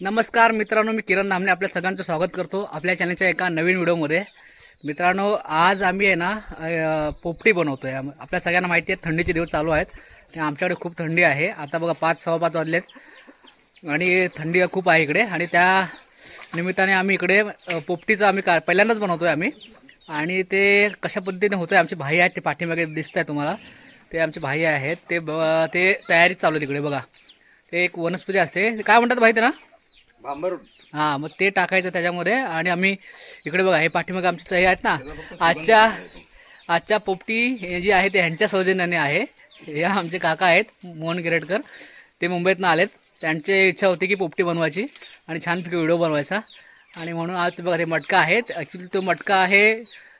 नमस्कार मित्रांनो मी किरण नामने आपल्या सगळ्यांचं स्वागत करतो आपल्या चॅनलच्या एका नवीन व्हिडिओमध्ये. मित्रांनो आज आम्ही आहे ना पोपटी बनवतो आहे आपल्या सगळ्यांना माहिती आहे थंडीचे दिवस चालू आहेत. आणि आमच्याकडे खूप थंडी आहे. आता बघा पाच सव्वा पाच वाजलेत. आणि थंडी खूप आहे इकडे. आणि त्या निमित्ताने आम्ही इकडे पोपटीचं आम्ही का पहिल्यांदाच बनवतो आहे आम्ही. आणि ते कशा पद्धतीने होतंय आमचे भाई आहेत ते पाठीमागे दिसत आहे तुम्हाला. ते आमचे भाई आहेत ते ब- ते तयारीच चालू आहे तिकडे बघा. ते एक वनस्पती असते. काय म्हणतात भाई ना भांबर हां मग ते टाकायचं त्याच्यामध्ये आणि आम्ही इकडे बघा हे पाठीमागे आमचे हे आहेत ना. आजच्या आजच्या पोपटी हे जी आहे ते ह्यांच्या सौजन्याने आहे. हे आमचे काका आहेत मोहन गिरटकर. ते मुंबईतनं आलेत. त्यांची इच्छा होती की पोपटी बनवायची आणि छानपैकी व्हिडिओ बनवायचा. आणि म्हणून आज ते बघा ते मटका आहेत. ॲक्च्युली तो मटका आहे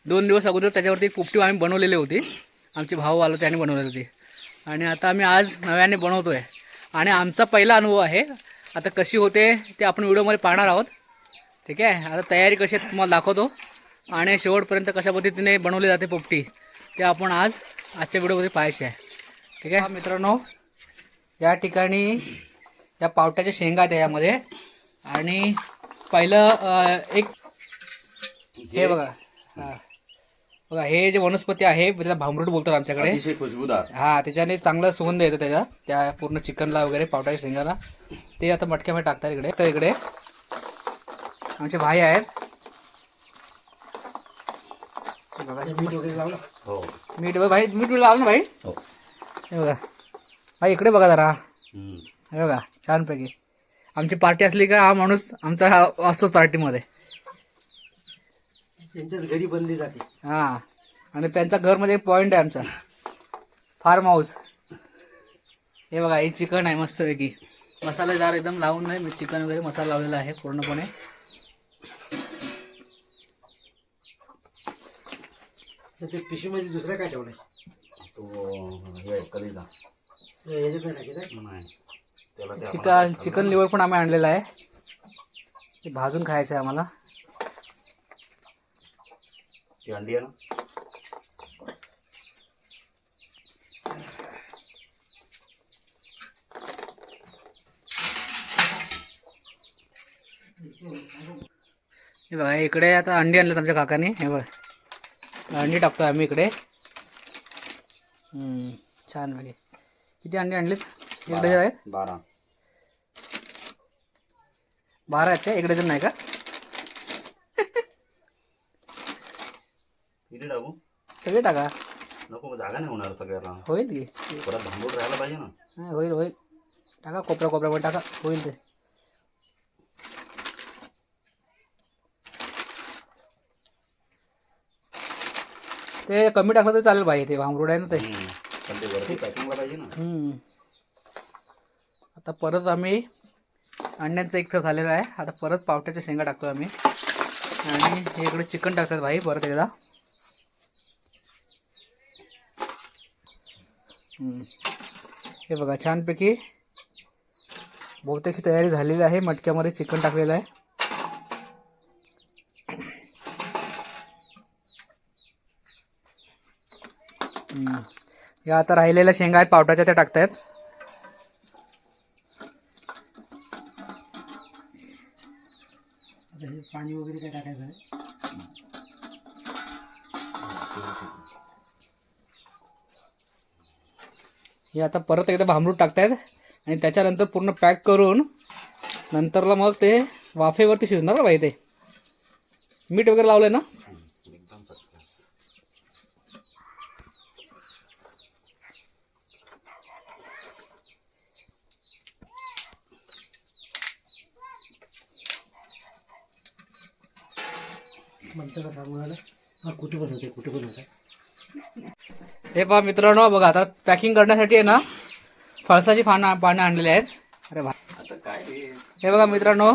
दोन दिवस अगोदर त्याच्यावरती पोपटी आम्ही बनवलेली होती. आमचे भाऊ आलो त्याने बनवलेली होती. आणि आता आम्ही आज नव्याने बनवतो आहे आणि आमचा पहिला अनुभव आहे. आता कशी होते ते आपण व्हिडिओमध्ये पाहणार आहोत. ठीक आहे? आता तयारी कशी आहे तुम्हाला दाखवतो. आणि शेवटपर्यंत कशा पद्धतीने बनवली जाते पोपटी ते आपण आज आजच्या व्हिडिओमध्ये पाहायचे आहे. ठीक आहे? मित्रांनो या ठिकाणी या पावट्याच्या शेंगा आहेत यामध्ये. आणि पहिलं एक हे बघा. हां. बघा हे जे वनस्पती आहे त्याला भांबरूट बोलतात आमच्याकडे. अतिशय खुशबूदार. हा त्याच्याने चांगलं सुगंध येतो त्याचा. त्या पूर्ण चिकनला वगैरे पावट्याच्या शेंगाला. ते आता मटक्यामध्ये टाकतात इकडे. तर इकडे आमचे भाई आहेत. हे बघा, हो. मीठ बघा भाई मीठ लावलं ना भाई? हो. हे बघा. भाई इकडे बघा जरा. हम्म. हे बघा छानपैकी. आमची पार्टी असली का हा माणूस आमचा हा असतोच पार्टीमध्ये. त्यांच्याच घरी बनली जाते. हा. आणि त्यांचा घरमध्ये एक पॉईंट आहे आमचा. फार्म हाऊस हे बघा हे चिकन आहे मस्तपैकी. मसालेदार एकदम लावून नाही चिकन वगैरे मसाला लावलेला आहे पूर्णपणे. तर ते पिशवीमध्ये दुसरं काय ठेवलंय तो कधीचा याच्यात नाही टाकीत आहे? नाही त्याला ते चिकन चिकन लिव्हर पण आम्ही आणलेला आहे. ते भाजून खायचं आहे आम्हाला. ती अंडी आहे ना हे बघा इकडे आता अंडी आणलेत आमच्या काकाने. हे बघा अंडी टाकतो आम्ही इकडे. छान म्हणजे. किती अंडी आणलीत? एक डझन आहेत? बारा. बारा आहेत का? एक डझन नाही का किती टाकू सगळे टाका. नको जागा नाही होणार सगळ्याला. होईल की? परत भांबूड राहायला पाहिजे ना. हा, होईल होईल. टाका कोपऱ्या कोपऱ्यावर टाका. होईल ते. ते कमी टाकलं तर चालेल भाई ते भांबरूड आहे ना ते. पण ते वरती पॅकिंगला पाहिजे ना. हम्म. आता परत आम्ही अंड्यांचं एक तर झालेलं आहे. आता परत पावट्याच्या शेंगा टाकतो आम्ही. आणि हे इकडे चिकन टाकतात भाई परत एकदा. हे बघा छानपैकी बहुतेक तयारी झालेली आहे. मटक्यामध्ये चिकन टाकलेलं आहे. या आता राहिलेल्या शेंगा आहेत पावट्याच्या त्या टाकतायत. हे आता परत एकदा भांबरूट टाकतायत आणि त्याच्यानंतर पूर्ण पॅक करून नंतरला मग ते वाफेवरती शिजणार बाई ते मीठ वगैरे लावलं आहे ना एकदम फर्स्ट क्लास म्हणतं का सांगू झालं हा कुठे बनवते कुठे बनवते हे पहा मित्रांनो बघा आता पॅकिंग करण्यासाठी आहे ना फळसाची पानं पानं आणलेली आहेत. अरे भा काय हे बघा मित्रांनो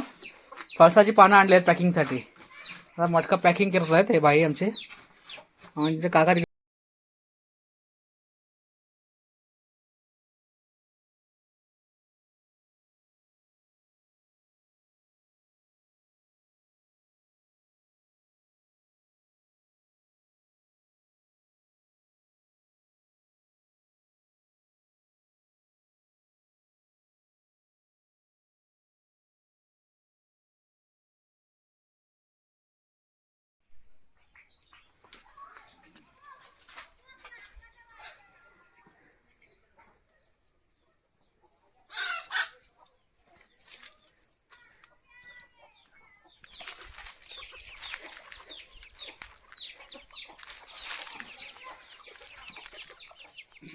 फळसाची पानं आणली आहेत पॅकिंगसाठी आता मटका पॅकिंग करत आहेत हे बाई आमचे. म्हणजे काका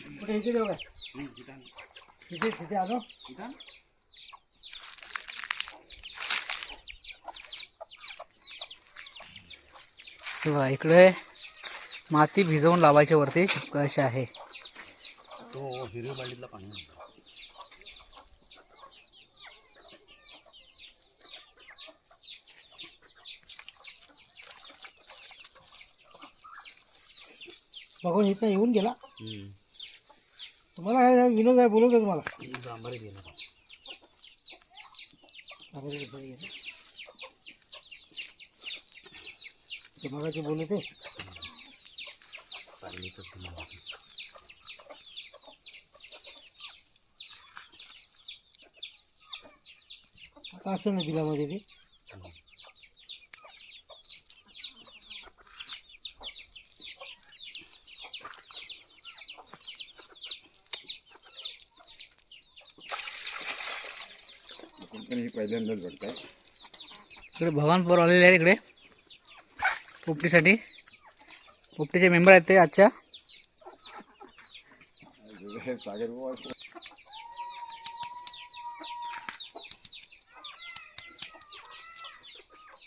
कुठे इथे देऊ काय? तिथे तिथे आलो. बघा इकडे माती भिजवून लावायची वरती कशी आहे. तो हिरवी पाणी. बघून इथं येऊन गेला. तुम्हाला काय विनोद आहे बोलू का तुम्हाला जांभळी गेला बा. आपण इथं गेलो. ते मगाचे बोलू ते पाणीचं तुम्हाला. आता असं ना बिलामध्ये ते इकडे भगवान पोर आलेले आहेत इकडे। पोपटीसाठी। पोपटीचे मेंबर आहेत ते आजच्या।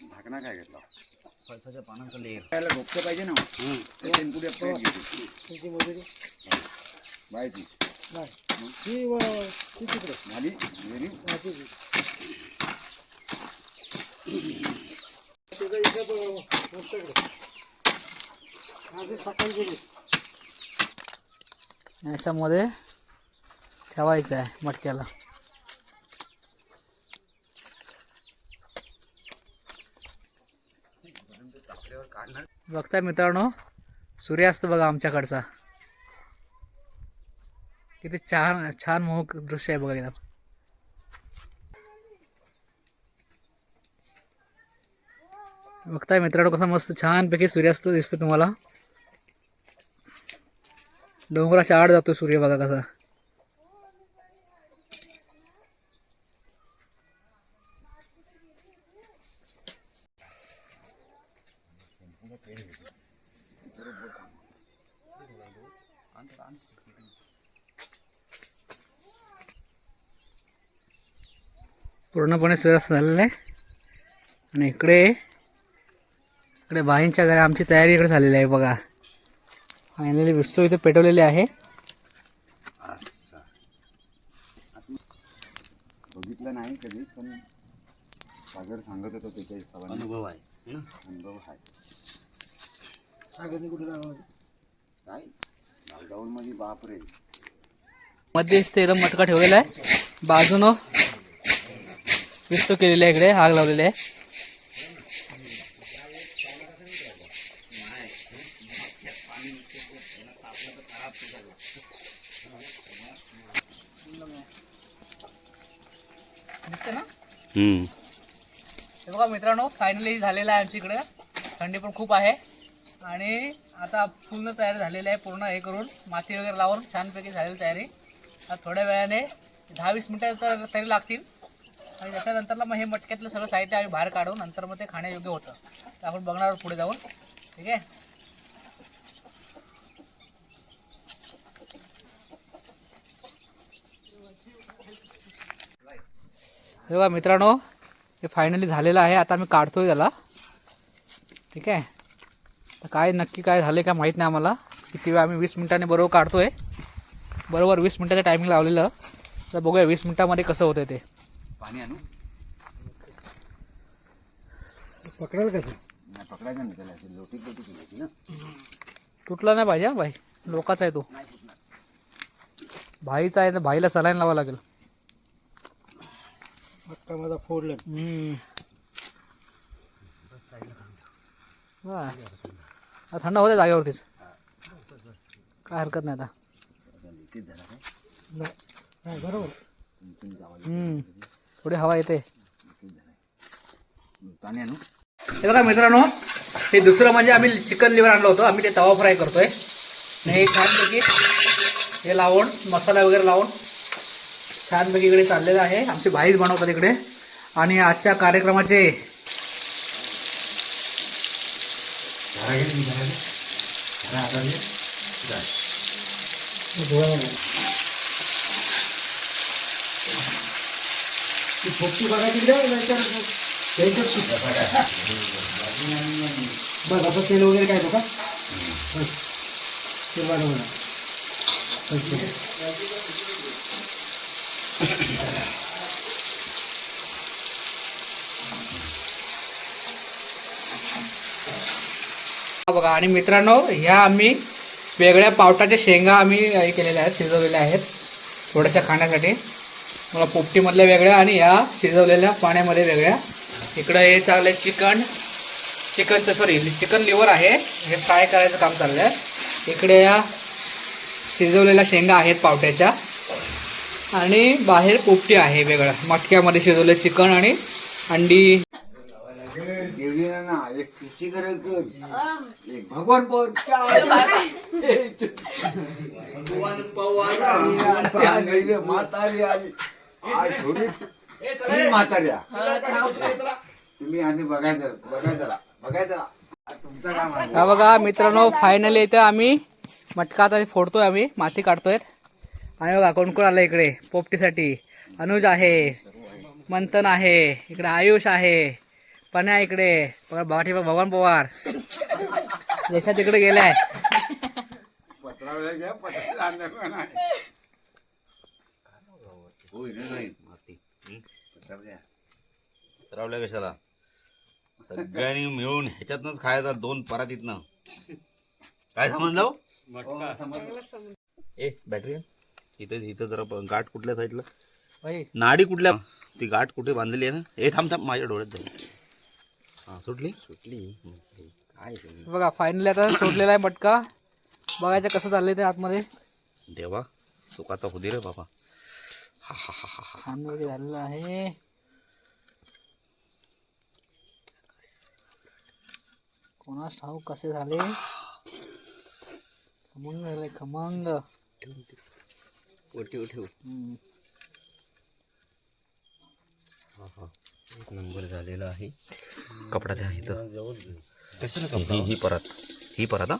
झाकणा काय घेतला? पळसाच्या पानांचा लेर रोपटे पाहिजे ना. शेणपुड्या प्लेट घेते त्याची मजुरी बायची नाही ती व- ती तिकडे झाली हा, ती ब- वरच्याकडे. हा, ती सकाळी गेली याच्यामध्ये ठेवायचं आहे मटक्याला बघताय मित्रांनो सूर्यास्त बघा आमच्याकडचा किती छान छान मोहक दृश्य आहे बघा एकदम बघताय मित्रांनो कसा मस्त छानपैकी सूर्यास्त दिसतो तुम्हाला. डोंगराच्या आड जातो सूर्य बघा कसा. पूर्णपणे सूर्यास्त झालेला आहे. आणि इकडे इकडे बाईंच्या घरी आमची तयारी इकडे झालेली आहे बघा. फायनली विस्तू इथे पेटवलेली आहे. असं. बघितलं नाही कधी पण सागर सांगत होता त्याच्या हिशोबाने. अनुभव आहे अनुभव आहे. सागरने कुठे? काय लॉकडाऊन मध्ये बाप रे. मध्ये ते एकदम मटका ठेवलेला आहे. बाजूनं विस्तू केलेली आहे इकडे आग लावलेली आहे. दिसते ना? हे बघा मित्रांनो फायनली झालेलं आहे आमच्या इकडे थंडी पण खूप आहे. आणि आता पूर्ण तयारी झालेली आहे पूर्ण हे करून माती वगैरे लावून छानपैकी झालेली तयारी. आता थोड्या वेळाने दहा वीस मिनटं तर तरी लागतील. आणि त्याच्यानंतरला मग हे मटक्यातलं सगळं साहित्य आम्ही बाहेर काढू नंतर मग ते खाण्यायोग्य होतं. तर आपण बघणार आहोत पुढे जाऊन. ठीक आहे? हे बघा मित्रांनो हे फायनली झालेलं आहे. आता आम्ही काढतोय त्याला. ठीक आहे? तर काय नक्की काय झालं काय माहीत नाही आम्हाला. किती वेळ आम्ही वीस मिनिटांनी बरोबर काढतोय. बरोबर वीस मिनिटाचं टायमिंग लावलेलं. तर बघूया वीस मिनिटामध्ये कसं होतं ते. पाणी आणू. पकडेल कसं नाही पकडायचं नाही त्याला अशी लोटी लोटी केली ना. तुटला नाही पाहिजे हा भाई. लोकाचा आहे तो. भाईचा आहे तर भाईला सलाईन लावावं लागेल. पक्का माझा फोडलं हम्म. बस. आता थंड होते जागेवरतीच. काय हरकत नाही आता. लिकेज झाला काय? नाही नाही बरोबर. हम्म. थोडी हवा येते. हे बघा मित्रांनो हे दुसरं म्हणजे आम्ही चिकन लिव्हर आणलं होतं. आम्ही ते तवा फ्राय करतोय. आणि हे छानपैकी हे लावून मसाला वगैरे लावून छानपैकी इकडे चाललेलं आहे. आमचे भाईच बनवतात इकडे. आणि आजच्या कार्यक्रमाचे ती पोपटी बघा तिकडे नंतर त्यांच्यात आपण तेल वगैरे काय का ते बघा मला बघा आणि मित्रांनो ह्या आम्ही वेगळ्या पावटाच्या शेंगा आम्ही हे केलेल्या आहेत शिजवलेल्या आहेत थोड्याशा खाण्यासाठी. मला पोपटीमधल्या वेगळ्या आणि ह्या शिजवलेल्या पाण्यामध्ये वेगळ्या. इकडं हे चाललंय चिकन. चिकनचं सॉरी चिकन लिव्हर आहे. हे फ्राय करायचं काम चाललं आहे इकडे या शिजवलेल्या शेंगा आहेत पावट्याच्या. आणि बाहेर पोपटी आहे वेगळं. मटक्यामध्ये शिजवलं चिकन आणि अंडी. भगवान पवार. म्हातारी आली. आज थोडी तीन म्हाताऱ्या. तुम्ही आणि बघायचं बघायचं बघायचं तुमचं काय म्हणणं हा बघा मित्रांनो फायनली इथं आम्ही मटका आता फोडतोय आम्ही माती काढतोय आणि बघा कोण कोण आलं इकडे पोपटीसाठी. अनुज आहे मंथन आहे इकडे आयुष आहे पण्या इकडे. बघा भाटी भगवान पवार. देशात इकडे गेलाय. घ्या. होय रे नाही माती. रावल्या कशाला? सगळ्यांनी मिळून ह्याच्यातनंच खायचा दोन परातीतनं काय समजलं हो? ए बॅटरी इथं इथं जरा गाठ कुठल्या साईडला? भाई नाडी कुठल्या? ती गाठ कुठे बांधलेली आहे ना? ए थांब थांब माझ्या डोळ्यात जाईल हा सुटली? सुटली. काय ते? बघा फायनली आता सोडलेला आहे मटका. बघायचं कसं चाललंय ते आतमध्ये. देवा सुखाचा होती रे बाबा. हा हा हा हा हा छान वगैरे झालेलं आहे. कोणास ठाऊक कसे झाले? खमंग झाले खमंग. ठेव ठेव. हा हा. एक नंबर झालेला आहे. कपडा द्या इथं. कशाला कपडा? ही ही परत. ही परत हा?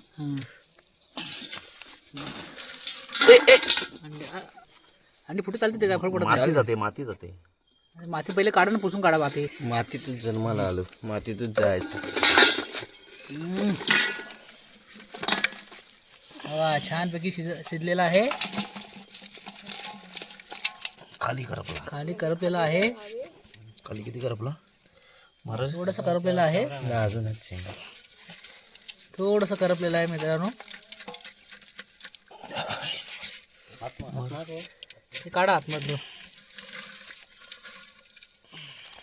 हम्म. अंडी आ- अंडी फुटे चालते ते काय फरक पडत माती जाते माती जाते. माती पहिले काढा ना पुसून काढा माती. मातीतच जन्माला आलो. मातीतच जायचं. हम्म. वा छानपैकी शिज शिजलेला आहे. खाली करपला. खाली करपलेला आहे. खाली किती करपला? महाराज? थोडंसं करपलेलं आहे. अजूनच शेंगा थोडंसं करपलेलं आहे मित्रांनो. हे काढा आतमधलं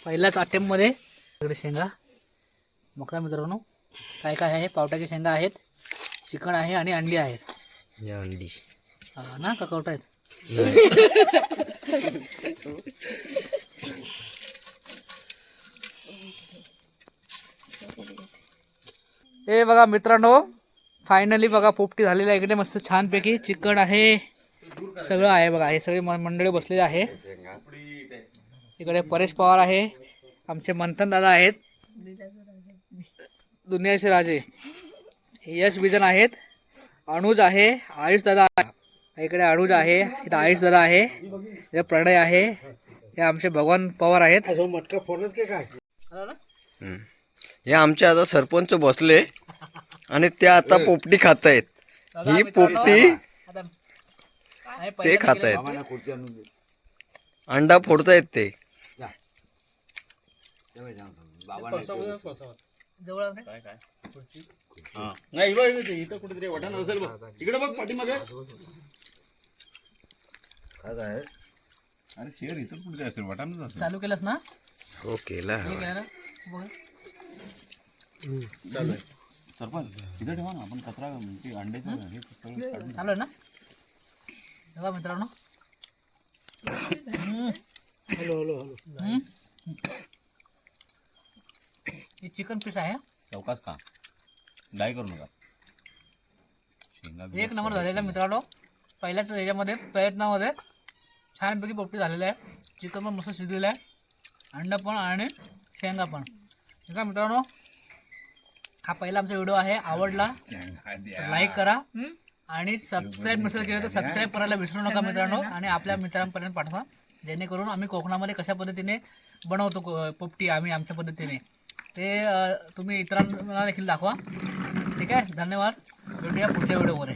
पहिल्याच अटेम्पमध्ये इकडे शेंगा. बघा मित्रांनो काय काय आहे? पावट्याच्या शेंगा आहेत चिकन आहे आणि अंडी आहेत. या अंडी. हा ना का कवटा आहेत? हे बघा मित्रांनो फायनली बघा पोपटी झालेली आहे. इकडे मस्त छानपैकी चिकन आहे. सगळं आहे बघा हे सगळे मंडळी बसलेले आहे. इकडे परेश पवार आहे आमचे मंथन दादा आहेत. दुनियाचे राजे. यश बिजन आहेत. अनुज आहे आयुष दादा आहे. इकडे अनुज आहे इथं आयुष दादा आहे इथे प्रणय आहे हे आमचे भगवान पवार आहेत. अजून मटका फोडत की काय? हे आमचे आता सरपंच बसले आणि ते आता पोपटी खात आहेत ही पोपटी ते खात आहेत आम्हाला खुर्ची आणून दे. अंडा फोडतायत ते. तेव्हा सांगतो. बाबांना येतो. जवळ आण रे. नाही बघ इथे- इथं कुठेतरी असेल बघ. तिकडे बघ पाठीमागे. आहे? अरे शेर इथंच कुठे असेल? वाटाणच असेल. चालू केलंस ना? हो केला. हे ना? बघ. सरपंच तिथं ठेवा ना. आपण कचरा ते अंड्याचं हे सगळं काढून चालू आहे ना? बघा मित्रांनो. Hello hello hello. हे चिकन पीस आहे चौकास का? डाय करू नका. शेंगा एक नंबर झालेला आहे मित्रांनो. पहिल्याच याच्यामध्ये प्रयत्नामध्ये छानपैकी पोपटी झालेलं आहे. चिकन पण मस्त शिजलेलं आहे. अंडा पण आणि शेंगा पण. ठीक आहे मित्रांनो? हा पहिला आमचा व्हिडिओ आहे. आवडला. लाईक करा. हं? आणि सबस्क्राईब नसेल केलं तर सबस्क्राईब करायला विसरू नका मित्रांनो आणि आपल्या मित्रांपर्यंत पाठवा. जेणेकरून आम्ही कोकणामध्ये कशा पद्धतीने बनवतो पोपटी आम्ही आमच्या पद्धतीने. ते तुम्ही इतरांना देखील दाखवा. ठीक आहे? धन्यवाद. भेटूया पुढच्या व्हिडिओमध्ये.